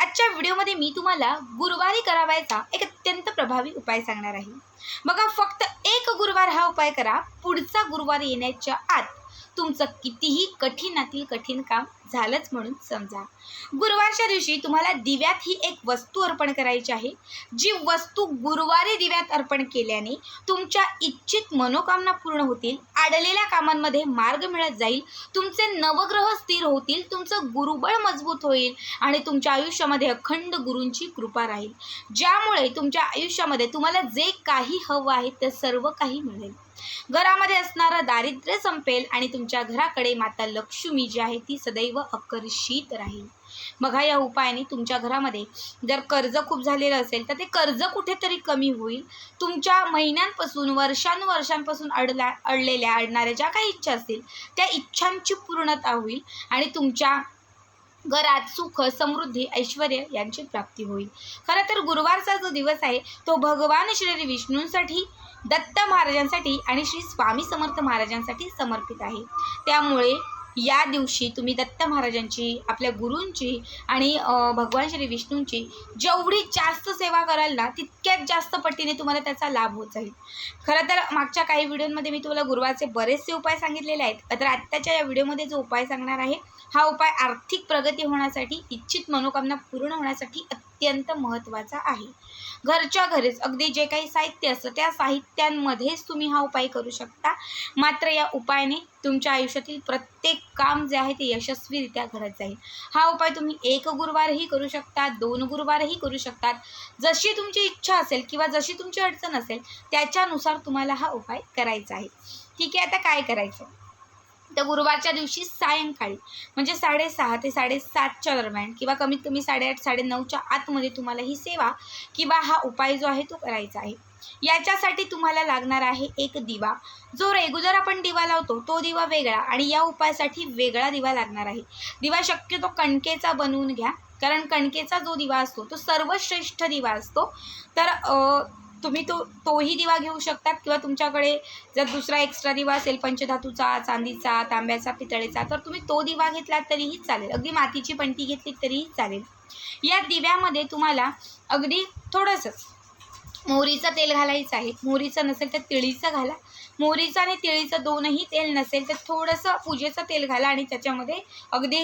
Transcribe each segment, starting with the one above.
आजच्या व्हिडिओमध्ये मी तुम्हाला गुरुवारी करावायचा एक अत्यंत प्रभावी उपाय सांगणार आहे. बघा फक्त एक गुरुवार हा उपाय करा पुढचा गुरुवार येण्याच्या आत. तुमचं कितीही कठीणातील कठीण काम झालंच म्हणून समजा. गुरुवारच्या दिवशी तुम्हाला दिव्यात ही एक वस्तू अर्पण करायची आहे जी वस्तू गुरुवारी दिव्यात अर्पण केल्याने तुमच्या इच्छित मनोकामना पूर्ण होतील अडलेल्या कामांमध्ये मार्ग मिळत जाईल तुमचे नवग्रह स्थिर होतील तुमचं गुरुबळ मजबूत होईल आणि तुमच्या आयुष्यामध्ये अखंड गुरूंची कृपा राहील. ज्यामुळे तुमच्या आयुष्यामध्ये तुम्हाला जे काही हवं आहे ते सर्व काही मिळेल. घरामध्ये असणारं दारिद्र्य संपेल आणि आणि तुमच्या घराकडे माता लक्ष्मी जी आहे ती सदैव आकर्षित राहील. बघा या उपायाने तुमच्या घरामध्ये जर कर्ज खूप झालेलं असेल तर ते कर्ज कुठेतरी कमी होईल. तुमच्या महिन्यांपासून वर्षानुवर्षांपासून अडला अडलेल्या अडणाऱ्या ज्या काही इच्छा असतील त्या इच्छांची पूर्णता होईल आणि तुमच्या घरात सुख समृद्धी ऐश्वर यांची प्राप्ती होईल. खरं तर गुरुवारचा जो दिवस आहे तो भगवान श्री विष्णूंसाठी दत्त महाराजांसाठी आणि श्री स्वामी समर्थ महाराजांसाठी समर्पित आहे. त्यामुळे या दिवशी तुम्ही दत्त महाराजांची आपल्या गुरूंची आणि भगवान श्री विष्णूंची जेवढी जास्त सेवा कराल ना तितक्यात जास्त पटीने तुम्हाला त्याचा लाभ होत जाईल. खरं तर मागच्या काही व्हिडिओमध्ये मी तुम्हाला गुरुवारचे बरेचसे उपाय सांगितलेले आहेत. तर आत्ताच्या या व्हिडिओमध्ये जो उपाय सांगणार आहे हा उपाय आर्थिक प्रगती होण्यासाठी इच्छित मनोकामना पूर्ण होण्यासाठी अत्यंत महत्त्वाचा आहे. घरच्या घरीच अगदी जे काही साहित्य असतं त्या साहित्यांमध्येच तुम्ही हा उपाय करू शकता. मात्र या उपायाने तुमच्या आयुष्यातील प्रत्येक काम जे आहे ते यशस्वीरित्या घडत जाईल. हा उपाय तुम्ही एक गुरुवारही करू शकता दोन गुरुवारही करू शकतात जशी तुमची इच्छा असेल किंवा जशी तुमची अडचण असेल त्याच्यानुसार तुम्हाला हा उपाय करायचा आहे. ठीक आहे आता काय करायचं? तर गुरुवारच्या दिवशी सायंकाळी म्हणजे साडेसहा ते साडेसातच्या दरम्यान किंवा कमीत कमी साडेआठ साडेनऊच्या आतमध्ये तुम्हाला ही सेवा किंवा हा उपाय जो आहे तो करायचा आहे. याच्यासाठी तुम्हाला लागणार आहे एक दिवा. जो रेग्युलर आपण दिवा लावतो तो दिवा वेगळा आणि या उपायासाठी वेगळा दिवा लागणार आहे. दिवा शक्यतो कणकेचा बनवून घ्या. कारण कणकेचा जो दिवा असतो तो सर्वश्रेष्ठ दिवा असतो. तर तुम्ही तो तोही दिवा घेऊ शकतात किंवा तुमच्याकडे जर दुसरा एक्स्ट्रा दिवा असेल पंचधातूचा चांदीचा तांब्याचा पितळेचा तर तुम्ही तो दिवा घेतला तरीही चालेल. अगदी मातीची पंटी घेतली तरीही चालेल. या दिव्यामध्ये तुम्हाला अगदी थोडंसं मोहरीचं तेल घालायचं आहे. मोहरीचं नसेल तर तिळीचं घाला. मोहरीचं आणि तिळीचं दोनही तेल नसेल तर थोडंसं पूजेचं तेल घाला आणि त्याच्यामध्ये अगदी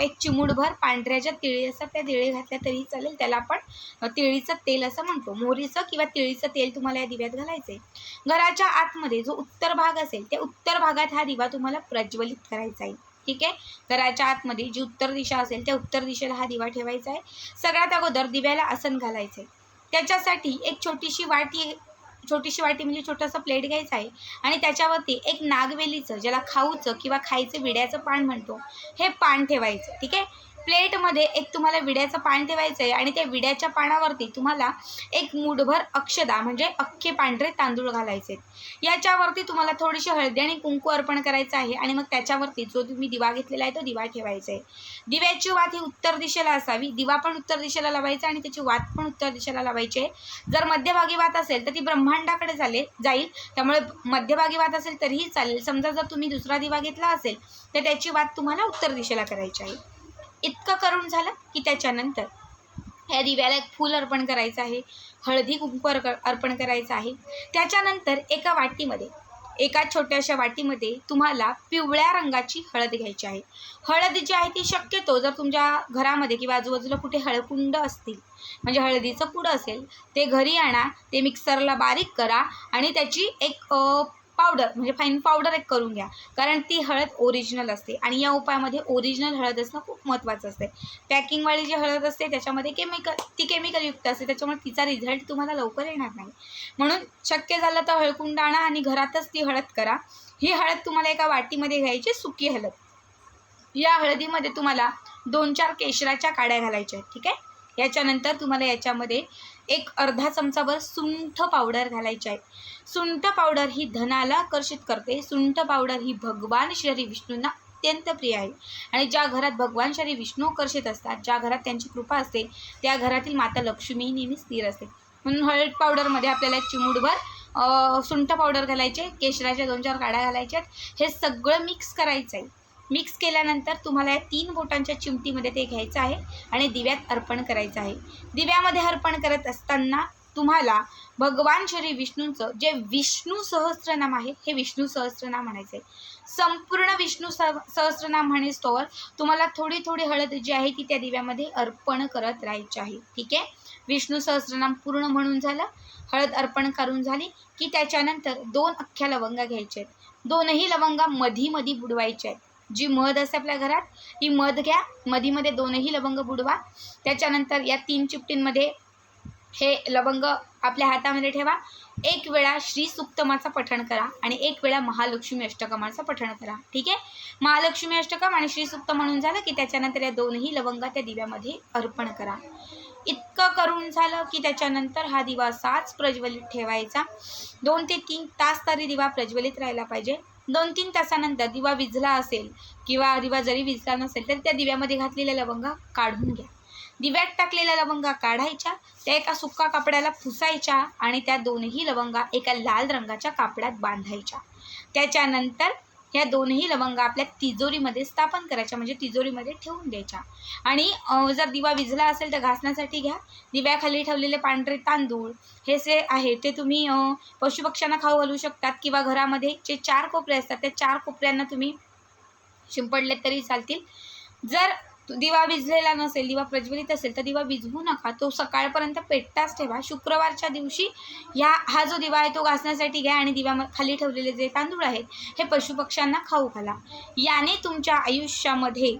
एक चिमूटभर पांढऱ्याच्या तिळी असतात त्या तिळी घातल्या तरी चालेल. त्याला आपण तिळीचं तेल असं म्हणतो. मोहरीचं किंवा तिळीचं तेल तुम्हाला या दिव्यात घालायचं आहे घराच्या आतमध्ये जो उत्तर भाग असेल त्या उत्तर भागात हा दिवा तुम्हाला प्रज्वलित करायचा आहे. ठीक आहे? घराच्या आतमध्ये जी उत्तर दिशा असेल त्या उत्तर दिशेला हा दिवा ठेवायचा आहे. सगळ्यात अगोदर दिव्याला आसन घालायचं आहे त्याच्यासाठी एक छोटीशी वाटी छोटीशी वाटी म्हणजे छोटंसं प्लेट घ्यायचं आहे. आणि त्याच्यावरती एक नागवेलीचं ज्याला खाऊचं किंवा खायचं विड्याचं पान म्हणतो हे पान ठेवायचं ठीक आहे? प्लेटमध्ये एक तुम्हाला विड्याचं पान ठेवायचं आहे आणि त्या विड्याच्या पानावरती तुम्हाला एक मूठभर अक्षदा म्हणजे अख्खे पांढरे तांदूळ घालायचे आहेत. याच्यावरती तुम्हाला थोडीशी हळदी आणि कुंकू अर्पण करायचं आहे आणि मग त्याच्यावरती जो तुम्ही दिवा घेतलेला आहे तो दिवा ठेवायचा आहे. दिव्याची वात ही उत्तर दिशेला असावी दिवा पण उत्तर दिशेला लावायचा आणि त्याची वात पण उत्तर दिशेला लावायची आहे. जर मध्यभागी वात असेल तर ती ब्रह्मांडाकडे झाले जाईल. त्यामुळे मध्यभागी वात असेल तरीही चालेल. समजा जर तुम्ही दुसरा दिवा घेतला असेल तर त्याची वात तुम्हाला उत्तर दिशेला करायची आहे. इतकं करून झालं की त्याच्यानंतर या दिव्याला एक फूल अर्पण करायचं आहे. हळदी कुंकू अर्पण करायचं आहे. त्याच्यानंतर एका वाटीमध्ये एका छोट्याशा वाटीमध्ये तुम्हाला पिवळ्या रंगाची हळद घ्यायची आहे. हळद जी आहे ती शक्यतो जर तुमच्या घरामध्ये किंवा आजूबाजूला कुठे हळकुंड असतील म्हणजे हळदीचं कुडं असेल ते घरी आणा ते मिक्सरला बारीक करा आणि त्याची एक पावडर म्हणजे फाईन पावडर एक करून घ्या. कारण ती हळद ओरिजिनल असते. आणि या उपायामध्ये ओरिजिनल हळद असणं खूप महत्त्वाचं असते. पॅकिंगवाली जी हळद असते त्याच्यामध्ये केमिकल ती केमिकलयुक्त असते. त्याच्यामुळे तिचा रिझल्ट तुम्हाला लवकर येणार नाही. म्हणून शक्य झालं तर हळकुंड आणा आणि घरातच ती हळद करा. ही हळद तुम्हाला एका वाटीमध्ये घ्यायची सुकी हळद. या हळदीमध्ये तुम्हाला दोन चार केशराच्या काड्या घालायच्या आहेत ठीक आहे? याच्यानंतर तुम्हाला याच्यामध्ये एक अर्धा चमचाभर सुंठ पावडर घालायची आहे. सुंठ पावडर ही धनाला आकर्षित करते. सुंठ पावडर ही भगवान श्री विष्णूंना अत्यंत प्रिय आहे. आणि ज्या घरात भगवान श्री विष्णू आकर्षित असतात ज्या घरात त्यांची कृपा असते त्या घरातील माता लक्ष्मी नेहमी स्थिर असते. म्हणून हळद पावडरमध्ये आपल्याला एक सुंठ पावडर घालायचे केशराच्या दोन चार काड्या घालायच्यात. हे सगळं मिक्स करायचं आहे मिक्स केल्यानंतर तुम्हाला या तीन बोटांच्या चिमटीमध्ये ते घ्यायचं आहे आणि दिव्यात अर्पण करायचं आहे. दिव्यामध्ये अर्पण करत असताना तुम्हाला भगवान श्री विष्णूंचं जे विष्णू सहस्रनाम आहे हे विष्णू सहस्रनाम म्हणायचं आहे. संपूर्ण विष्णू सह सहस्रनाम म्हणेस्तोवर तुम्हाला थोडी थोडी हळद जी आहे ती त्या दिव्यामध्ये अर्पण करत राहायची आहे. ठीक आहे? विष्णू सहस्रनाम पूर्ण म्हणून झालं हळद अर्पण करून झाली की त्याच्यानंतर दोन अख्ख्या लवंगा घ्यायच्या आहेत. दोनही लवंगा मधी मधी बुडवायच्या आहेत. जी मध असते आपल्या घरात ही मध घ्या. मधीमध्ये दोनही लवंग बुडवा. त्याच्यानंतर या तीन चिपटींमध्ये हे लवंग आपल्या हातामध्ये ठेवा. एक वेळा श्री सुक्तमाचं पठण करा आणि एक वेळा महालक्ष्मी अष्टकमाचं पठण करा. ठीक आहे? महालक्ष्मी अष्टकम आणि श्री सुक्त म्हणून झालं की त्याच्यानंतर या दोनही लवंगा त्या दिव्यामध्ये अर्पण करा. इतकं करून झालं की त्याच्यानंतर हा दिवा असाच प्रज्वलित ठेवायचा. दोन ते तीन तास तरी दिवा प्रज्वलित राहिला पाहिजे. दोन तीन तासानंतर दिवा विझला असेल किंवा दिवा जरी विझला नसेल तर त्या दिव्यामध्ये घातलेल्या लवंगा काढून घ्या. दिव्यात टाकलेल्या लवंगा काढायच्या त्या एका सुक्का कापड्याला पुसायच्या आणि त्या दोनही लवंगा एका लाल रंगाच्या कापडात बांधायच्या. त्याच्यानंतर ह्या दोनही लवंगा आपल्या तिजोरीमध्ये स्थापन करायच्या म्हणजे तिजोरीमध्ये ठेवून द्यायच्या. आणि जर दिवा विझला असेल तर घासण्यासाठी घ्या. दिव्याखाली ठेवलेले पांढरे तांदूळ हे जे आहे ते तुम्ही पशुपक्ष्यांना खाऊ घालू शकतात किंवा घरामध्ये जे चार कोपरे असतात त्या चार कोपऱ्यांना तुम्ही शिंपडले तरी चालतील. जर दिवा भिजलेला नसेल दिवा प्रज्वलित असेल तर दिवा भिजवू नका. तो सकाळपर्यंत पेटताच ठेवा. शुक्रवारच्या दिवशी ह्या हा जो दिवा आहे तो घासण्यासाठी घ्या आणि दिव्या खाली ठेवलेले जे तांदूळ आहेत हे पशुपक्ष्यांना खाऊ घाला. याने तुमच्या आयुष्यामध्ये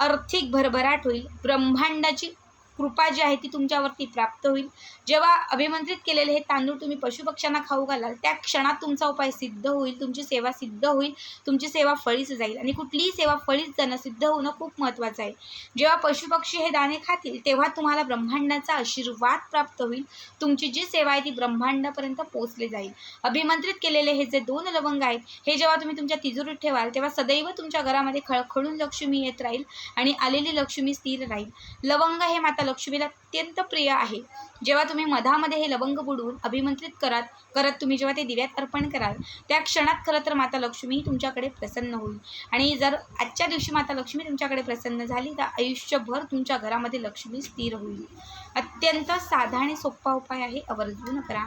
आर्थिक भरभराट होईल. ब्रह्मांडाची कृपा जी आहे ती तुमच्यावरती प्राप्त होईल. जेव्हा अभिमंत्रित केलेले हे तांदूळ तुम्ही पशुपक्ष्यांना खाऊ घालाल त्या क्षणात तुमचा उपाय सिद्ध होईल तुमची सेवा सिद्ध होईल तुमची सेवा फळीच जाईल आणि कुठलीही सेवा फळीच जाणं सिद्ध होणं खूप महत्त्वाचं आहे. जेव्हा पशुपक्षी हे दाणे खातील तेव्हा तुम्हाला ब्रह्मांडाचा आशीर्वाद प्राप्त होईल. तुमची जी सेवा आहे ती ब्रह्मांडापर्यंत पोहोचली जाईल. अभिमंत्रित केलेले हे जे दोन लवंग आहेत हे जेव्हा तुम्ही तुमच्या तिजोरीत ठेवाल तेव्हा सदैव तुमच्या घरामध्ये खळखळून लक्ष्मी येत राहील आणि आलेली लक्ष्मी स्थिर राहील. लवंग हे माता लक्ष्मीला अत्यंत प्रिय आहे. जेव्हा तुम्ही मधामध्ये हे लवंग बुडवून अभिमंत्रित करात करत तुम्ही जेव्हा ते दिव्यात अर्पण कराल त्या क्षणात खरं तर माता लक्ष्मी तुमच्याकडे प्रसन्न होईल. आणि जर आजच्या दिवशी माता लक्ष्मी तुमच्याकडे प्रसन्न झाली तर आयुष्यभर तुमच्या घरामध्ये लक्ष्मी स्थिर होईल. अत्यंत साधा आणि सोपा उपाय आहे आवर्जून करा.